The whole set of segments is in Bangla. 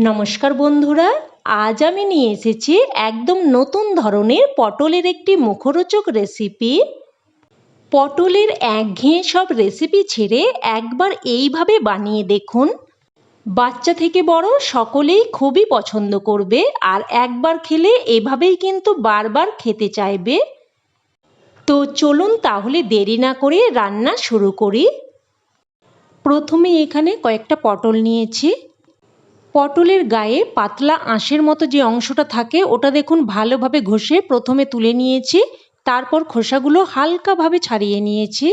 নমস্কার বন্ধুরা, আজ আমি নিয়ে এসেছি একদম নতুন ধরনের পটলের একটি মুখরোচক রেসিপি পটলের একঘেয়ে সব রেসিপি ছেড়ে একবার এইভাবে বানিয়ে দেখুন। বাচ্চা থেকে বড় সকলেই খুবই পছন্দ করবে আর একবার খেলে এভাবেই কিন্তু বারবার খেতে চাইবে। তো চলুন তাহলে দেরি না করে রান্না শুরু করি। প্রথমে এখানে কয়েকটা পটল নিয়েছি। পটলের গায়ে পাতলা আঁশের মতো যে অংশটা থাকে, ওটা দেখুন ভালোভাবে ঘষে প্রথমে তুলে নিয়েছি, তারপর খোসাগুলো হালকাভাবে ছাড়িয়ে নিয়েছি।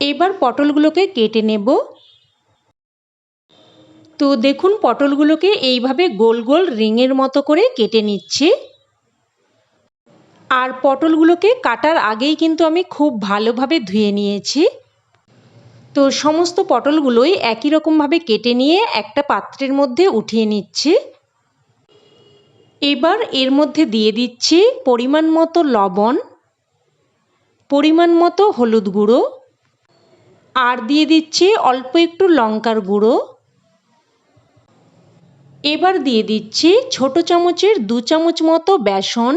এবার পটলগুলোকে কেটে নেব। তো দেখুন পটলগুলোকে এইভাবে গোল গোল রিংয়ের মতো করে কেটে নিচ্ছি। আর পটলগুলোকে কাটার আগেই কিন্তু আমি খুব ভালোভাবে ধুয়ে নিয়েছি। তো সমস্ত পটলগুলোই একই রকমভাবে কেটে নিয়ে একটা পাত্রের মধ্যে উঠিয়ে নিচ্ছি। এবার এর মধ্যে দিয়ে দিচ্ছি পরিমাণ মতো লবণ, পরিমাণ মতো হলুদ গুঁড়ো, আর দিয়ে দিচ্ছি অল্প একটু লঙ্কার গুঁড়ো। এবার দিয়ে দিচ্ছি ছোট চামচের দু চামচ মতো বেসন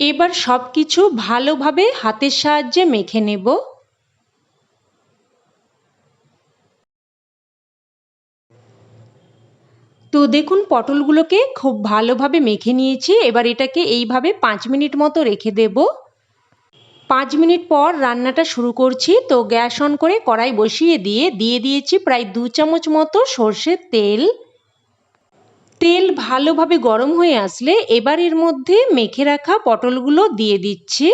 এবার সব কিছু ভালোভাবে হাতের সাহায্যে মেখে নেব। তো দেখুন, পটলগুলোকে খুব ভালোভাবে মেখে নিয়েছি। এবার এটাকে এইভাবে পাঁচ মিনিট মতো রেখে দেব। পাঁচ মিনিট পর রান্নাটা শুরু করছি। তো গ্যাস অন করে কড়াই বসিয়ে দিয়ে দিয়ে দিয়েছি প্রায় দু চামচ মতো সর্ষের তেল। তেল ভালোভাবে গরম হয়ে আসলে এবার এর মধ্যে মেখে রাখা পটলগুলো দিয়ে দিচ্ছি।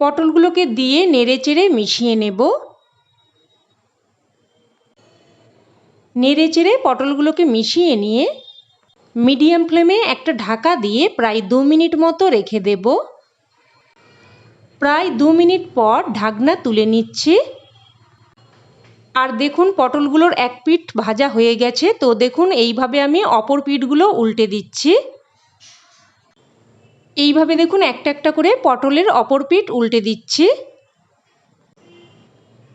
পটলগুলোকে দিয়ে নেড়ে চেড়ে মিশিয়ে নেব। নেড়ে চেড়ে পটলগুলোকে মিশিয়ে নিয়ে মিডিয়াম ফ্লেমে একটা ঢাকা দিয়ে প্রায় দু মিনিট মতো রেখে দেব। প্রায় দু মিনিট পর ঢাকনা তুলে নিচ্ছি। আর দেখুন পটলগুলোর এক পিঠ ভাজা হয়ে গেছে, তো দেখুন এইভাবে আমি অপর পিঠগুলো উল্টে দিচ্ছি। এইভাবে দেখুন একটা একটা করে পটলের অপর পিঠ উল্টে দিচ্ছি।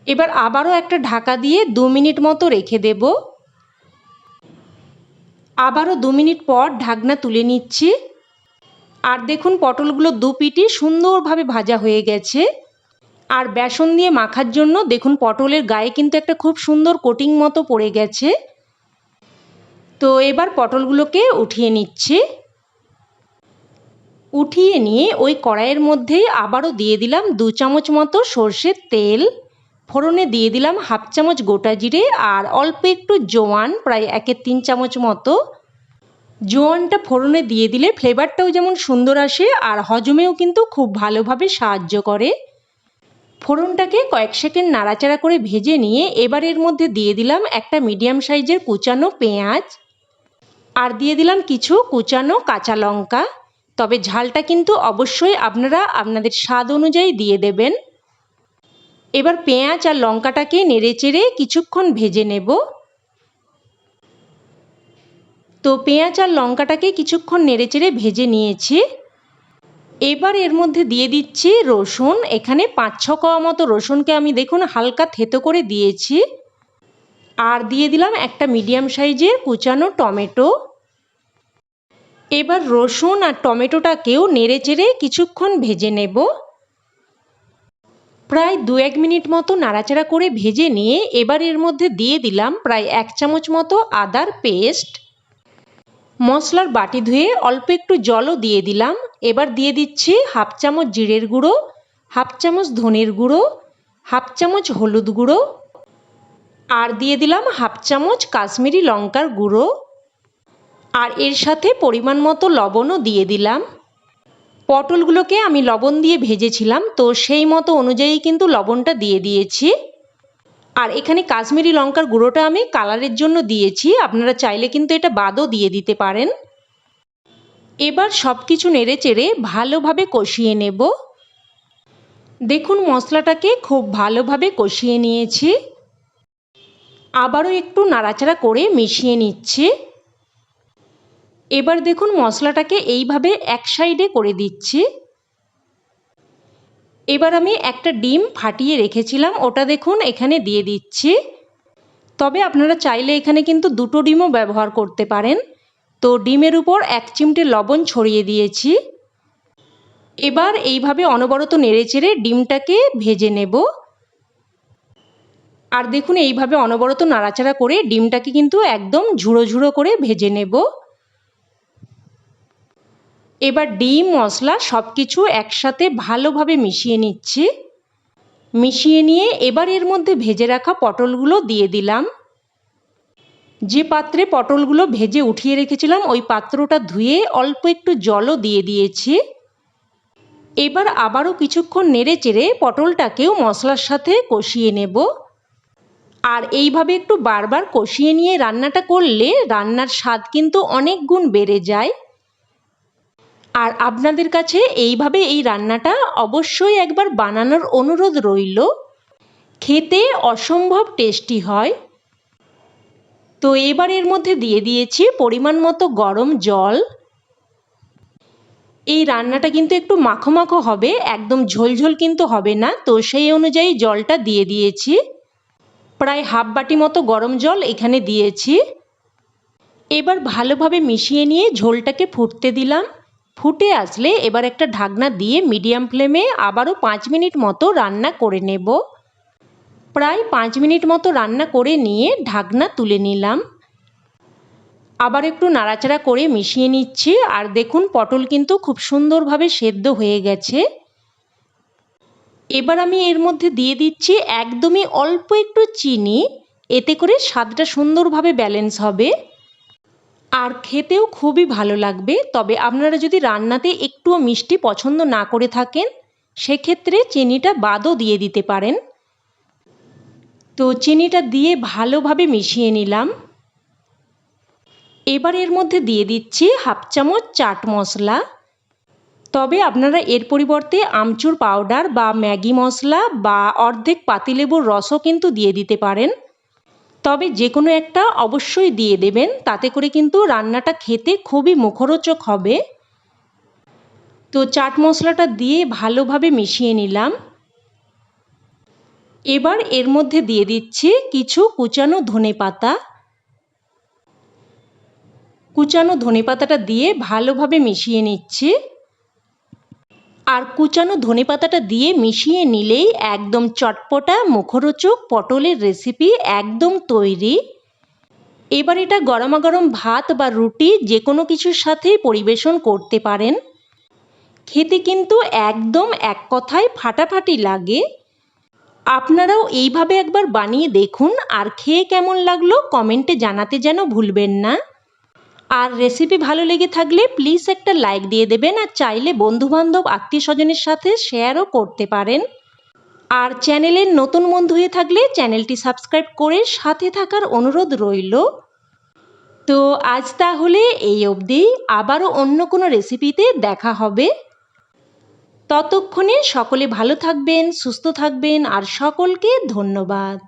এবার আবারও একটা ঢাকা দিয়ে দু মিনিট মতো রেখে দেব। আবারও দু মিনিট পর ঢাকনা তুলে নিচ্ছি। আর দেখুন পটলগুলো দু পিঠই সুন্দরভাবে ভাজা হয়ে গেছে। আর বেসন দিয়ে মাখার জন্য দেখুন পটলের গায়ে কিন্তু একটা খুব সুন্দর কোটিং মতো পড়ে গেছে। তো এবার পটলগুলোকে উঠিয়ে নিচ্ছে। উঠিয়ে নিয়ে ওই কড়াইয়ের মধ্যেই আবারও দিয়ে দিলাম দু চামচ মতো সর্ষের তেল। ফোড়নে দিয়ে দিলাম হাফ চামচ গোটা জিরে আর অল্প একটু জোয়ান, প্রায় একের তিন চামচ মতো। জোয়ানটা ফোড়নে দিয়ে দিলে ফ্লেভারটাও যেমন সুন্দর আসে আর হজমেও কিন্তু খুব ভালোভাবে সাহায্য করে। ফোড়নটাকে কয়েক সেকেন্ড নাড়াচাড়া করে ভেজে নিয়ে এবার এর মধ্যে দিয়ে দিলাম একটা মিডিয়াম সাইজের কুচানো পেঁয়াজ। আর দিয়ে দিলাম কিছু কুচানো কাঁচা লঙ্কা। তবে ঝালটা কিন্তু অবশ্যই আপনারা আপনাদের স্বাদ অনুযায়ী দিয়ে দেবেন। এবার পেঁয়াজ আর লঙ্কাটাকে নেড়ে চেড়ে কিছুক্ষণ ভেজে নেব। তো পেঁয়াজ আর লঙ্কাটাকে কিছুক্ষণ নেড়ে চেড়ে ভেজে নিয়েছি। এবার এর মধ্যে দিয়ে দিচ্ছি রসুন। এখানে পাঁচ ছ কোয়া মতো রসুনকে আমি দেখুন হালকা থেতো করে দিয়েছি। আর দিয়ে দিলাম একটা মিডিয়াম সাইজের কুচানো টমেটো। এবার রসুন আর টমেটোটাকেও নেড়ে চেড়ে কিছুক্ষণ ভেজে নেব। প্রায় দু এক মিনিট মতো নাড়াচাড়া করে ভেজে নিয়ে এবার এর মধ্যে দিয়ে দিলাম প্রায় এক চামচ মতো আদার পেস্ট। মশলার বাটি ধুয়ে অল্প একটু জলও দিয়ে দিলাম। এবার দিয়ে দিচ্ছি হাফ চামচ জিরের গুঁড়ো, হাফ চামচ ধনের গুঁড়ো, হাফ চামচ হলুদ গুঁড়ো আর দিয়ে দিলাম হাফ চামচ কাশ্মীরি লঙ্কার গুঁড়ো। আর এর সাথে পরিমাণ মতো লবণও দিয়ে দিলাম। পটলগুলোকে আমি লবণ দিয়ে ভেজেছিলাম, তো সেই মতো অনুযায়ী কিন্তু লবণটা দিয়ে দিয়েছি। আর এখানে কাশ্মীরি লঙ্কার গুঁড়োটা আমি কালারের জন্য দিয়েছি। আপনারা চাইলে কিন্তু এটা বাদও দিয়ে দিতে পারেন। এবার সব কিছু নেড়ে চেড়ে ভালোভাবে কষিয়ে নেব। দেখুন মশলাটাকে খুব ভালোভাবে কষিয়ে নিয়েছি। আবারও একটু নাড়াচাড়া করে মিশিয়ে নিচ্ছি। এবার দেখুন মশলাটাকে এইভাবে এক সাইডে করে দিচ্ছি। এবার আমি একটা ডিম ফাটিয়ে রেখেছিলাম, ওটা দেখুন এখানে দিয়ে দিচ্ছি। তবে আপনারা চাইলে এখানে কিন্তু দুটো ডিমও ব্যবহার করতে পারেন। তো ডিমের উপর এক চিমটে লবণ ছড়িয়ে দিয়েছি। এবার এইভাবে অনবরত নেড়েচেড়ে ডিমটাকে ভেজে নেব। আর দেখুন এইভাবে অনবরত নাড়াচাড়া করে ডিমটাকে কিন্তু একদম ঝুড়ো ঝুড়ো করে ভেজে নেব। এবার ডিম, মশলা সব কিছু একসাথে ভালোভাবে মিশিয়ে নিচ্ছি। মিশিয়ে নিয়ে এবার এর মধ্যে ভেজে রাখা পটলগুলো দিয়ে দিলাম। যে পাত্রে পটলগুলো ভেজে উঠিয়ে রেখেছিলাম, ওই পাত্রটা ধুয়ে অল্প একটু জলও দিয়ে দিয়েছি। এবার আবারও কিছুক্ষণ নেড়ে চেড়ে পটলটাকেও মশলার সাথে কষিয়ে নেব। আর এইভাবে একটু বারবার কষিয়ে নিয়ে রান্নাটা করলে রান্নার স্বাদ কিন্তু অনেক গুণ বেড়ে যায়। আর আপনাদের কাছে এইভাবে এই রান্নাটা অবশ্যই একবার বানানোর অনুরোধ রইল। খেতে অসম্ভব টেস্টি হয়। তো এবার এর মধ্যে দিয়ে দিয়েছি পরিমাণ মতো গরম জল। এই রান্নাটা কিন্তু একটু মাখো মাখো হবে, একদম ঝোলঝোল কিন্তু হবে না। তো সেই অনুযায়ী জলটা দিয়ে দিয়েছি। প্রায় হাফ বাটি মতো গরম জল এখানে দিয়েছি। এবার ভালোভাবে মিশিয়ে নিয়ে ঝোলটাকে ফুটতে দিলাম। ফুটে আসলে এবার একটা ঢাকনা দিয়ে মিডিয়াম ফ্লেমে আবারও পাঁচ মিনিট মতো রান্না করে নেব। প্রায় পাঁচ মিনিট মতো রান্না করে নিয়ে ঢাকনা তুলে নিলাম। আবার একটু নাড়াচাড়া করে মিশিয়ে নিচ্ছি। আর দেখুন, পটল কিন্তু খুব সুন্দরভাবে সেদ্ধ হয়ে গেছে। এবার আমি এর মধ্যে দিয়ে দিচ্ছি একদমই অল্প একটু চিনি। এতে করে স্বাদটা সুন্দরভাবে ব্যালেন্স হবে। আর খেতেও খুবই ভালো লাগবে। তবে আপনারা যদি রান্নাতে একটুও মিষ্টি পছন্দ না করে থাকেন, সেক্ষেত্রে চিনিটা বাদও দিয়ে দিতে পারেন। তো চিনিটা দিয়ে ভালোভাবে মিশিয়ে নিলাম। এবার এর মধ্যে দিয়ে দিচ্ছি হাফ চামচ চাট মশলা। তবে আপনারা এর পরিবর্তে আমচুর পাউডার বা ম্যাগি মশলা বা অর্ধেক পাতিলেবুর রসও কিন্তু দিয়ে দিতে পারেন। তবে যে কোনো একটা অবশ্যই দিয়ে দেবেন, তাতে করে কিন্তু রান্নাটা খেতে খুবই মুখরোচক হবে। তো চাট মশলাটা দিয়ে ভালোভাবে মিশিয়ে নিলাম। এবার এর মধ্যে দিয়ে দিচ্ছি কিছু কুচানো ধনে পাতা। কুচানো ধনে পাতাটা দিয়ে ভালোভাবে মিশিয়ে নিচ্ছি। আর কুচানো ধনে পাতাটা দিয়ে মিশিয়ে নিলেই একদম চটপটা, মুখরোচক, পটলের রেসিপি একদম তৈরি। এবার এটা গরমাগরম ভাত বা রুটি যে কোনো কিছুর সাথেই পরিবেশন করতে পারেন। খেতে কিন্তু একদম এক কথায় ফাটাফাটি লাগে। আপনারাও এইভাবে একবার বানিয়ে দেখুন আর খেয়ে কেমন লাগল কমেন্টে জানাতে যেন ভুলবেন না। আর রেসিপি ভালো লেগে থাকলে প্লিজ একটা লাইক দিয়ে দেবেন আর চাইলে বন্ধুবান্ধব আত্মীয় স্বজনের সাথে শেয়ারও করতে পারেন। আর চ্যানেলের নতুন বন্ধু হয়ে থাকলে চ্যানেলটি সাবস্ক্রাইব করে সাথে থাকার অনুরোধ রইল। তো আজ তাহলে এই অবধি। আবারও অন্য কোনো রেসিপিতে দেখা হবে। ততক্ষণে সকলে ভালো থাকবেন, সুস্থ থাকবেন আর সকলকে ধন্যবাদ।